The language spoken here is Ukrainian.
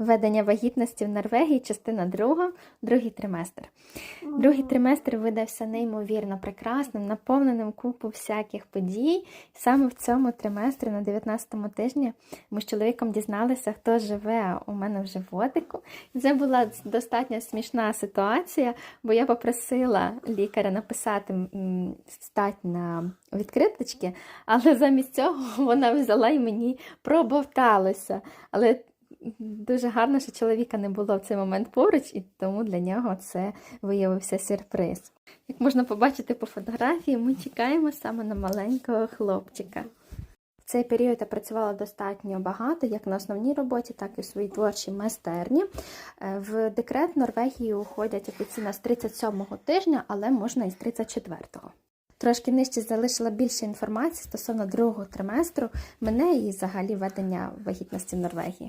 Ведення вагітності в Норвегії, частина друга, другий триместр. Другий триместр видався неймовірно прекрасним, наповненим купу всяких подій. Саме в цьому триместрі, на 19-му тижні, ми з чоловіком дізналися, хто живе у мене в животику. Це була достатньо смішна ситуація, бо я попросила лікаря написати стать на відкриточки, але замість цього вона взяла і мені пробовталася. Але дуже гарно, що чоловіка не було в цей момент поруч, і тому для нього це виявився сюрприз. Як можна побачити по фотографії, ми чекаємо саме на маленького хлопчика. В цей період я працювала достатньо багато, як на основній роботі, так і в своїй творчій майстерні. Е, В декрет Норвегії уходять офіційно з 37-го тижня, але можна і з 34-го. Трошки нижче залишила більше інформації стосовно другого триместру мене і взагалі ведення вагітності в Норвегії.